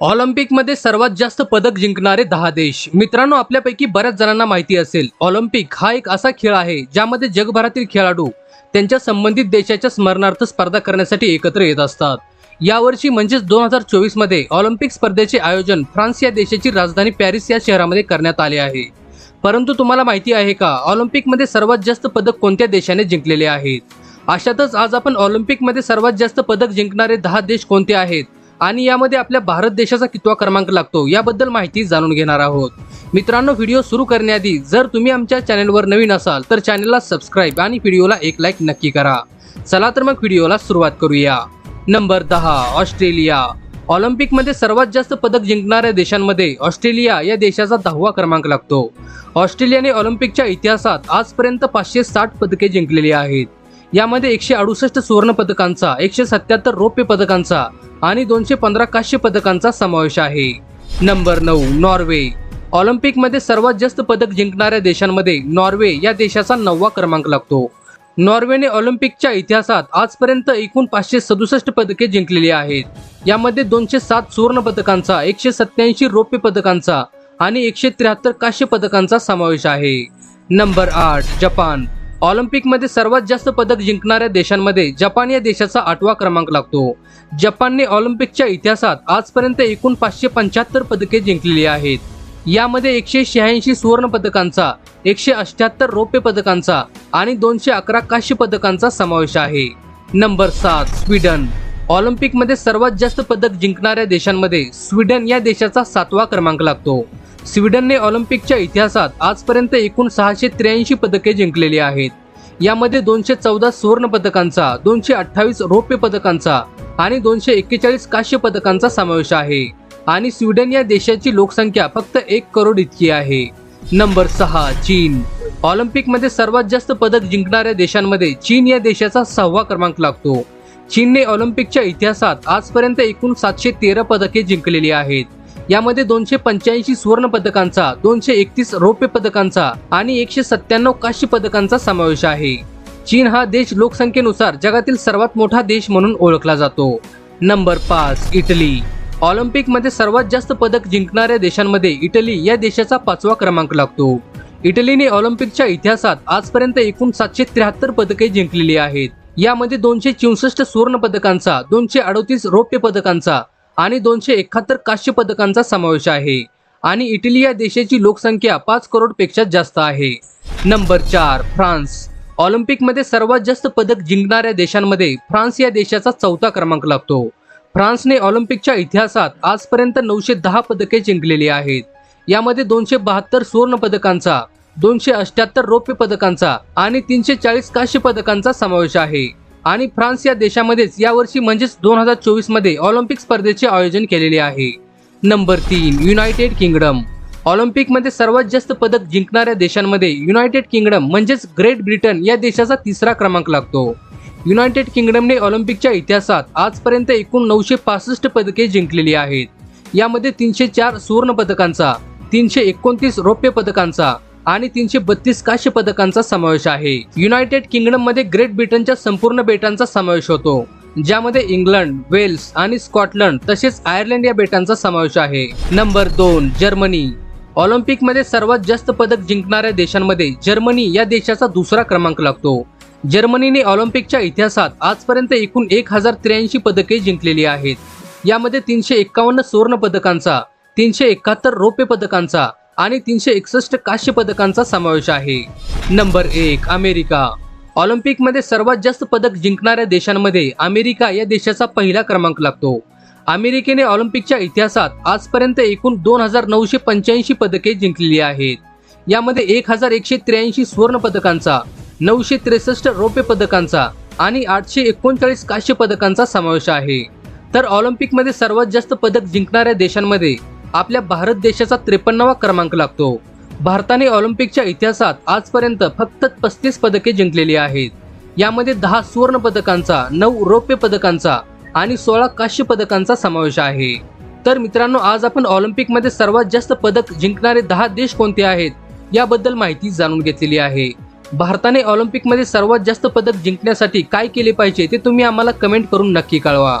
ऑलिम्पिकमध्ये सर्वात जास्त पदक जिंकणारे दहा देश. मित्रांनो आपल्यापैकी बऱ्याच जणांना माहिती असेल ऑलिम्पिक हा एक असा खेळ आहे ज्यामध्ये जगभरातील खेळाडू त्यांच्या संबंधित देशाच्या स्मरणार्थ स्पर्धा करण्यासाठी एकत्र येत असतात. यावर्षी म्हणजेच दोन हजार चोवीसमध्ये ऑलिम्पिक स्पर्धेचे आयोजन फ्रान्स या देशाची राजधानी पॅरिस या शहरामध्ये करण्यात आले आहे. परंतु तुम्हाला माहिती आहे का ऑलिम्पिकमध्ये सर्वात जास्त पदक कोणत्या देशाने जिंकलेले आहेत? अशातच आज आपण ऑलिम्पिकमध्ये सर्वात जास्त पदक जिंकणारे दहा देश कोणते आहेत? आणि यामध्ये आपल्या भारत देशाचा कितवा क्रमांक लागतो याबद्दल माहिती जाणून घेणार आहोत. मित्रांनो व्हिडिओ सुरू करण्याआधी जर तुम्ही आमच्या चॅनलवर नवीन असाल तर चॅनलला सबस्क्राईब आणि व्हिडिओला एक लाईक नक्की करा. चला तर मग व्हिडिओला सुरुवात करूया. नंबर दहा ऑस्ट्रेलिया. ऑलिम्पिकमध्ये सर्वात जास्त पदक जिंकणाऱ्या देशांमध्ये ऑस्ट्रेलिया या देशाचा दहावा क्रमांक लागतो. ऑस्ट्रेलियाने ऑलिम्पिकच्या इतिहासात आजपर्यंत पाचशे साठ पदके जिंकलेली आहेत. यामध्ये एकशे अडुसष्ट सुवर्ण पदकांचा एकशे सत्याहत्तर रौप्य पदकांचा आणि दोनशे पंधरा काश्य पदकांचा समावेश आहे. नंबर नऊ नॉर्वे. ऑलिम्पिकमध्ये सर्वात जास्त पदक जिंकणाऱ्या देशांमध्ये नॉर्वे या देशाचा नववा क्रमांक लागतो. नॉर्वेने ऑलिम्पिकच्या इतिहासात आजपर्यंत एकूण पाचशे सदुसष्ट पदके जिंकलेली आहेत. यामध्ये दोनशे सात सुवर्ण पदकांचा एकशे सत्याऐंशी रौप्य पदकांचा आणि एकशे त्र्याहत्तर काश्य पदकांचा समावेश आहे. नंबर आठ जपान. ऑलिम्पिकमध्ये सर्वात जास्त पदक जिंकणाऱ्या देशांमध्ये जपान या देशाचा आठवा क्रमांक लागतो. जपानने ऑलिम्पिकच्या इतिहासात आजपर्यंत एकूण पाचशे पंच्याहत्तर पदके जिंकलेली आहेत. यामध्ये एकशे शहाऐंशी सुवर्ण पदकांचा एकशे अठ्याहत्तर रौप्य पदकांचा आणि दोनशे अकरा काश्य पदकांचा समावेश आहे. नंबर सात स्वीडन. ऑलिम्पिकमध्ये सर्वात जास्त पदक जिंकणाऱ्या देशांमध्ये स्वीडन या देशाचा सातवा क्रमांक लागतो. स्वीडनने ऑलिम्पिकच्या इतिहासात आजपर्यंत एकूण सहाशे त्र्याऐंशी पदके जिंकलेली आहेत. यामध्ये दोनशे चौदा सुवर्ण पदकांचा दोनशे अठ्ठावीस रौप्य पदकांचा आणि दोनशे एक्केचाळीस काश्य पदकांचा समावेश आहे. आणि स्वीडन या देशाची लोकसंख्या फक्त एक करोड इतकी आहे. नंबर सहा चीन. ऑलिम्पिकमध्ये सर्वात जास्त पदक जिंकणाऱ्या देशांमध्ये चीन या देशाचा सहावा क्रमांक लागतो. चीनने ऑलिम्पिकच्या इतिहासात आजपर्यंत एकूण सातशे तेरा पदके जिंकलेली आहेत. यामध्ये दोनशे पंच्याऐंशी सुवर्ण पदकांचा दोनशे एकतीस रौप्य पदकांचा आणि एकशे सत्त्याण्णव काश्य पदकांचा समावेश आहे. चीन हा देश लोकसंख्येनुसार जगातील सर्वात मोठा देश म्हणून ओळखला जातो. नंबर पाच इटली. ऑलिम्पिकमध्ये सर्वात जास्त पदक जिंकणाऱ्या देशांमध्ये इटली या देशाचा पाचवा क्रमांक लागतो. इटलीने ऑलिम्पिकच्या इतिहासात आजपर्यंत एकूण सातशे त्र्याहत्तर पदके जिंकलेली आहेत. यामध्ये दोनशे चौसष्ट सुवर्ण पदकांचा दोनशे अडोतीस रौप्य पदकांचा आणि दोनशे एकाहत्तर काश्य पदकांचा समावेश आहे. आणि इटली या देशाची लोकसंख्या पाच करोडपेक्षा जास्त आहे. नंबर चार फ्रान्स. ऑलिम्पिकमध्ये सर्वात जास्त पदक जिंकणाऱ्या देशांमध्ये फ्रान्स या देशाचा चौथा क्रमांक लागतो. फ्रान्सने ऑलिम्पिकच्या इतिहासात आजपर्यंत नऊशे दहा पदके जिंकलेली आहेत. यामध्ये दोनशे बहात्तर सुवर्ण पदकांचा दोनशे अठ्याहत्तर रौप्य पदकांचा आणि तीनशे चाळीस काश्य पदकांचा समावेश आहे. आणि फ्रान्स या देशामध्येच यावर्षी म्हणजेच दोन हजार चोवीसमध्ये ऑलिम्पिक स्पर्धेचे आयोजन केलेले आहे. नंबर तीन युनायटेड किंगडम. ऑलिम्पिकमध्ये सर्वात जास्त पदक जिंकणाऱ्या देशांमध्ये युनायटेड किंगडम म्हणजेच ग्रेट ब्रिटन या देशाचा तिसरा क्रमांक लागतो. युनायटेड किंगडमने ऑलिम्पिकच्या इतिहासात आजपर्यंत एकूण नऊशे पासष्ट पदके जिंकलेली आहेत. यामध्ये तीनशे चार सुवर्ण पदकांचा तीनशे एकोणतीस रौप्य पदकांचा आणि तीनशे बत्तीस काश्य पदकांचा समावेश आहे. युनायटेड किंगडममध्ये ग्रेट ब्रिटनच्या संपूर्ण बेटांचा समावेश होतो ज्यामध्ये इंग्लंड वेल्स आणि स्कॉटलंड तसेच आयर्लंड या बेटांचा समावेश आहे. नंबर दोन जर्मनी. ऑलिम्पिकमध्ये सर्वात जास्त पदक जिंकणाऱ्या देशांमध्ये जर्मनी या देशाचा दुसरा क्रमांक लागतो. जर्मनीने ऑलिम्पिकच्या इतिहासात आजपर्यंत एकूण एक हजार त्र्याऐंशी पदके जिंकलेली आहेत. यामध्ये तीनशे एक्कावन्न सुवर्ण पदकांचा तीनशे एकाहत्तर रौप्य पदकांचा आणि तीनशे एकसष्ट काश्य पदकांचा समावेश आहे. नंबर एक अमेरिका. ऑलिम्पिकमध्ये सर्वात जास्त पदक जिंकणाऱ्या देशांमध्ये अमेरिका या देशाचा पहिला क्रमांक लागतो. अमेरिकेने ऑलिम्पिकच्या इतिहासात आजपर्यंत एकूण दोन हजार नऊशे पंच्याऐंशी पदके जिंकलेली आहेत. यामध्ये एक हजार एकशे त्र्याऐंशी सुवर्ण पदकांचा नऊशे त्रेसष्ट रौप्य पदकांचा आणि आठशे एकोणचाळीस काश्य पदकांचा समावेश आहे. तर ऑलिम्पिकमध्ये सर्वात जास्त पदक जिंकणाऱ्या देशांमध्ये आपल्या भारत देशाचा त्रेपन्नावा क्रमांक लागतो. भारताने ऑलिम्पिकच्या इतिहासात आजपर्यंत फक्त पस्तीस पदके जिंकलेली आहेत. यामध्ये दहा सुवर्ण पदकांचा नऊ रौप्य पदकांचा आणि सोळा काश्य पदकांचा समावेश आहे. तर मित्रांनो आज आपण ऑलिम्पिकमध्ये सर्वात जास्त पदक जिंकणारे दहा देश कोणते आहेत याबद्दल माहिती जाणून घेतलेली आहे. भारताने ऑलिम्पिकमध्ये सर्वात जास्त पदक जिंकण्यासाठी काय केले पाहिजे ते तुम्ही आम्हाला कमेंट करून नक्की कळवा.